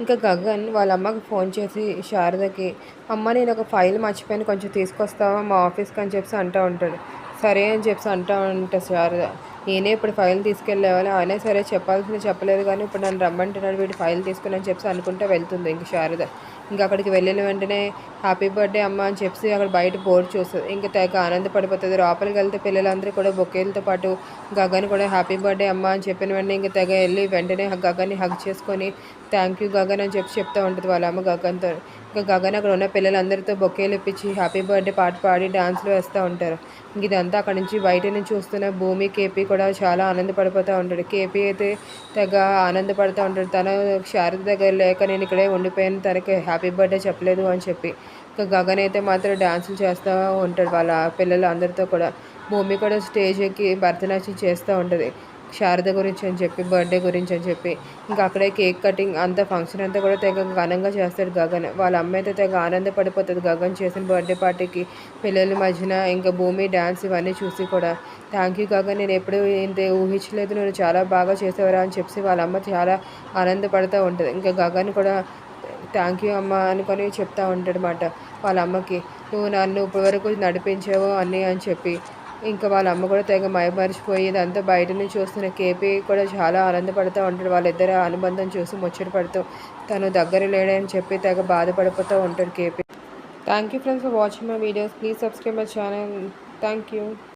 ఇంకా గగన్ వాళ్ళ అమ్మకి ఫోన్ చేసి శారదకి అమ్మ నేను ఒక ఫైల్ మర్చిపోయాను కొంచెం తీసుకొస్తావా? మా ఆఫీస్కి అని చెప్పి అంటూ ఉంటాడు. సరే అని చెప్పి అంటూ ఉంటా శారద నేనే ఇప్పుడు ఫైల్ తీసుకెళ్ళేవాళ్ళు. అయినా సరే చెప్పాల్సింది చెప్పలేదు కానీ ఇప్పుడు నన్ను రమ్మంటున్నాడు వీడు ఫైల్ తీసుకుని అని చెప్పి అనుకుంటే వెళ్తుంది ఇంక శారద. ఇంకా అక్కడికి వెళ్ళిన వెంటనే హ్యాపీ బర్త్డే అమ్మ అని చెప్పి అక్కడ బయట బోర్డు చూస్తుంది. ఇంకా తెగ ఆనందపడిపోతుంది. లోపలికి వెళ్తే పిల్లలందరూ కూడా బొకేలతో పాటు గగన్ కూడా హ్యాపీ బర్త్డే అమ్మ అని చెప్పిన వెంటనే ఇంకా తెగ వెళ్ళి వెంటనే గగన్ని హగ్ చేసుకొని థ్యాంక్ యూ గగన్ అని చెప్పి చెప్తూ ఉంటుంది వాళ్ళ అమ్మ గగన్తో. గగన్ అక్కడ ఉన్న పిల్లలందరితో బొకేలు ఇప్పించి హ్యాపీ బర్త్డే పాట పాడి డాన్స్లు వేస్తూ ఉంటారు. ఇంక ఇదంతా అక్కడ నుంచి బయట నుంచి చూస్తున్న భూమి కేపీ కూడా చాలా ఆనందపడిపోతూ ఉంటాడు. కేపీ అయితే తెగ ఆనందపడుతూ ఉంటాడు. తను శారద దగ్గర లేక నేను ఇక్కడే ఉండిపోయాను. తనకి హ్యాపీ బర్త్డే చెప్పలేదు అని చెప్పి ఇంకా గగన్ అయితే మాత్రం డాన్సులు చేస్తూ ఉంటాడు వాళ్ళ పిల్లలు అందరితో కూడా. భూమి కూడా స్టేజ్ ఎక్కి భరతనాట్యం చేస్తూ ఉంటుంది. శారద గురించి అని చెప్పి బర్త్డే గురించి అని చెప్పి ఇంకా అక్కడే కేక్ కటింగ్ అంత ఫంక్షన్ అంతా కూడా తెగ ఘనంగా చేస్తాడు గగన్. వాళ్ళ అమ్మాయి అయితే తెగ ఆనందపడిపోతుంది గగన్ చేసిన బర్త్డే పార్టీకి పిల్లల మధ్యన ఇంకా భూమి డ్యాన్స్ ఇవన్నీ చూసి కూడా థ్యాంక్ యూ గగన్ నేను ఎప్పుడు ఇంత ఊహించలేదు నువ్వు చాలా బాగా చేసేవరా అని చెప్పి వాళ్ళ అమ్మ చాలా ఆనందపడుతూ ఉంటుంది. ఇంకా గగన్ కూడా థ్యాంక్ యూ అమ్మ అనుకొని చెప్తా ఉంటాడు అనమాట వాళ్ళ అమ్మకి. నువ్వు నన్ను ఇప్పటివరకు నడిపించావు అన్నీ అని చెప్పి ఇంకా వాళ్ళ అమ్మ కూడా తెగ మయమరిచిపోయి ఇదంతా బయట నుంచి చూస్తున్న కేపీ కూడా చాలా ఆనందపడుతూ ఉంటాడు. వాళ్ళిద్దరు అనుబంధం చూసి ముచ్చట పడుతూ తను దగ్గర లేడని చెప్పి తెగ బాధపడిపోతూ ఉంటాడు KP. Thank you friends for watching my videos please subscribe my channel thank you